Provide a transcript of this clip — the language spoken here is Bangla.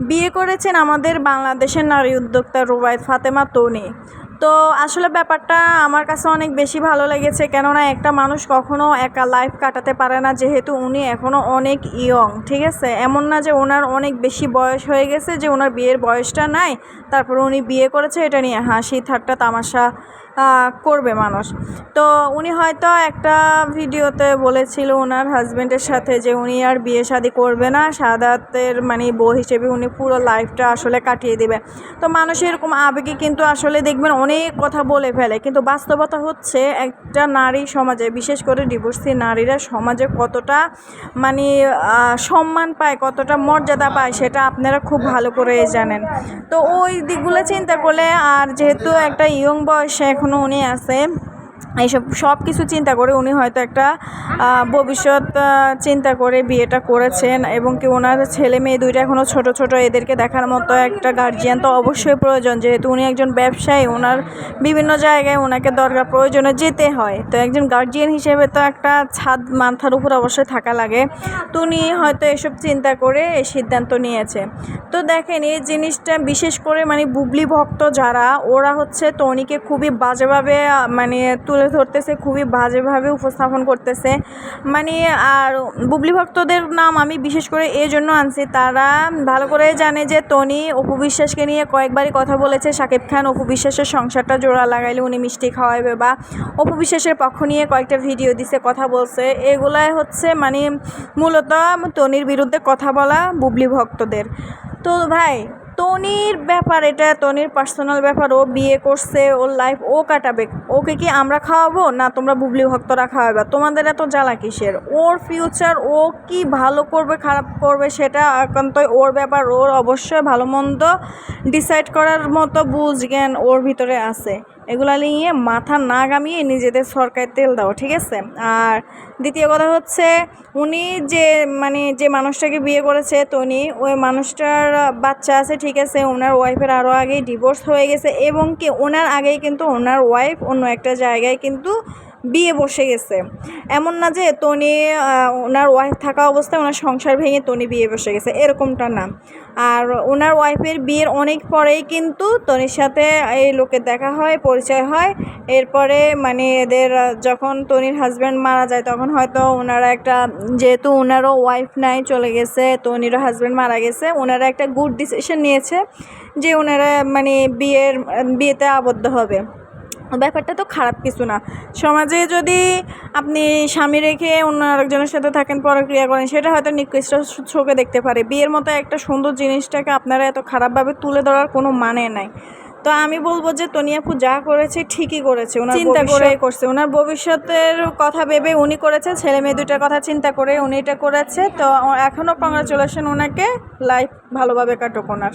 বিয়ে করেছেন আমাদের বাংলাদেশের নারী উদ্যোক্তা রুবায়ত ফাতেমা তনি। তো আসলে ব্যাপারটা আমার কাছে অনেক বেশি ভালো লেগেছে। কেননা একটা মানুষ কখনো একা লাইফ কাটাতে পারে না, যেহেতু উনি এখনও অনেক ইয়ং ঠিক আছে? এমন না যে ওনার অনেক বেশি বয়স হয়ে গেছে যে ওনার বিয়ের বয়সটা নাই, তারপর উনি বিয়ে করেছে, এটা নিয়ে হাসি ঠাট্টা তামাশা করবে মানুষ। তো উনি হয়তো একটা ভিডিওতে বলেছিল ওনার হাজব্যান্ডের সাথে যে উনি আর বিয়ে শাদি করবে না সাদাতের মানে বউ হিসেবে উনি পুরো লাইফটা আসলে কাটিয়ে দেবে। তো মানুষ এরকম আবেগে কিন্তু আসলে দেখবেন অনেক কথা বলে ফেলে, কিন্তু বাস্তবতা হচ্ছে একটা নারী সমাজে, বিশেষ করে ডিভোর্সি নারীরা সমাজে কতটা মানে সম্মান পায়, কতটা মর্যাদা পায়, সেটা আপনারা খুব ভালো করে জানেন। তো ওই দিকগুলো চিন্তা করলে আর যেহেতু একটা ইয়ং বয়সে এখনও উনি আছে এইসব সব কিছু চিন্তা করে উনি হয়তো একটা ভবিষ্যৎ চিন্তা করে বিয়েটা করেছেন এবং কি ওনার ছেলে মেয়ে দুইটা এখনও ছোট ছোট এদেরকে দেখার মতো একটা গার্জিয়ান তো অবশ্যই প্রয়োজন। যেহেতু উনি একজন ব্যবসায়ী ওনার বিভিন্ন জায়গায় ওনাকে দরকার, প্রয়োজনে যেতে হয়। তো একজন গার্জিয়ান হিসেবে তো একটা ছাদ মাথার উপর অবশ্যই থাকা লাগে। তো উনি হয়তো এসব চিন্তা করে এই সিদ্ধান্ত নিয়েছে। তো দেখেন, এই জিনিসটা বিশেষ করে মানে বুবলি ভক্ত যারা, ওরা হচ্ছে টনিকে খুবই বাজেভাবে মানে তুলে ধরতেছে, খুবই বাজেভাবে উপস্থাপন করতেছে। মানে আর বুবলি ভক্তদের নাম আমি বিশেষ করে এই জন্য আনছি, তারা ভালো করে জানে যে টনি অপু বিশ্বাসকে নিয়ে কয়েকবারই কথা বলেছে শাকিব খান অপু বিশ্বাসের সংসারটা জোড়া লাগাইলে, উনি মিষ্টি খাওয়াবে বা অপু বিশ্বাসের পক্ষ নিয়ে কয়েকটা ভিডিও দিছে, কথা বলছে। এগুলাই হচ্ছে মানে মূলত টনির বিরুদ্ধে কথা বলা বুবলি ভক্তদের। তো ভাই তনির ব্যাপার এটা, তনির পার্সোনাল ব্যাপার, ও বিয়ে করছে, ওর লাইফ ও কাটাবে। ওকে কি আমরা খাওয়াবো? না, তোমরা বুবলি ভক্তরা খাওয়াবে। তোমাদের এত জ্বালা কিসের? ওর ফিউচার ও কি ভালো করবে, খারাপ করবে, সেটা একান্তই ওর ব্যাপার। ওর অবশ্যই ভালো মন্দ ডিসাইড করার মতো বুঝ জ্ঞান ওর ভিতরে আছে। এগুলা নিয়ে মাথা না গামিয়ে নিজেদের সরকারের তেল দাও, ঠিক আছে? আর দ্বিতীয় কথা হচ্ছে, উনি যে মানে যে মানুষটাকে বিয়ে করেছে তো উনি ওই মানুষটার বাচ্চা আছে, ঠিক আছে? ওনার ওয়াইফের আরও আগেই ডিভোর্স হয়ে গেছে এবং কি ওনার আগেই কিন্তু ওনার ওয়াইফ অন্য একটা জায়গায় কিন্তু বিয়ে বসে গেছে। এমন না যে তনি ওনার ওয়াইফ থাকা অবস্থায় ওনার সংসার ভেঙে তনি বিয়ে বসে গেছে, এরকমটা না। আর ওনার ওয়াইফের বিয়ের অনেক পরেই কিন্তু তনির সাথে এই লোকের দেখা হয়, পরিচয় হয়। এরপরে মানে এদের, যখন তনির হাজব্যান্ড মারা যায়, তখন হয়তো ওনারা একটা, যেহেতু ওনারও ওয়াইফ নাই, চলে গেছে, তনিরও হাজব্যান্ড মারা গেছে, ওনারা একটা গুড ডিসিশন নিয়েছে যে ওনারা মানে বিয়ের, বিয়েতে আবদ্ধ হবে। ব্যাপারটা তো খারাপ কিছু না। সমাজে যদি আপনি স্বামী রেখে অন্য আরেকজনের সাথে থাকেন পরক্রিয়া করেন সেটা হয়তো নিকৃষ্ট চোখে দেখতে পারে। বিয়ের মতো একটা সুন্দর জিনিসটাকে আপনারা এত খারাপভাবে তুলে ধরার কোনো মানে নাই। তো আমি বলব যে তনিয়াপু যা করেছে ঠিকই করেছে। ওনার চিন্তা করে করছে। ওনার ভবিষ্যতের কথা ভেবে উনি করেছে ছেলে মেয়ে দুটার কথা চিন্তা করে উনি এটা করেছে। তো এখনও কংগ্রাচুলেশন ওনাকে। লাইফ ভালোভাবে কাটুক ওনার।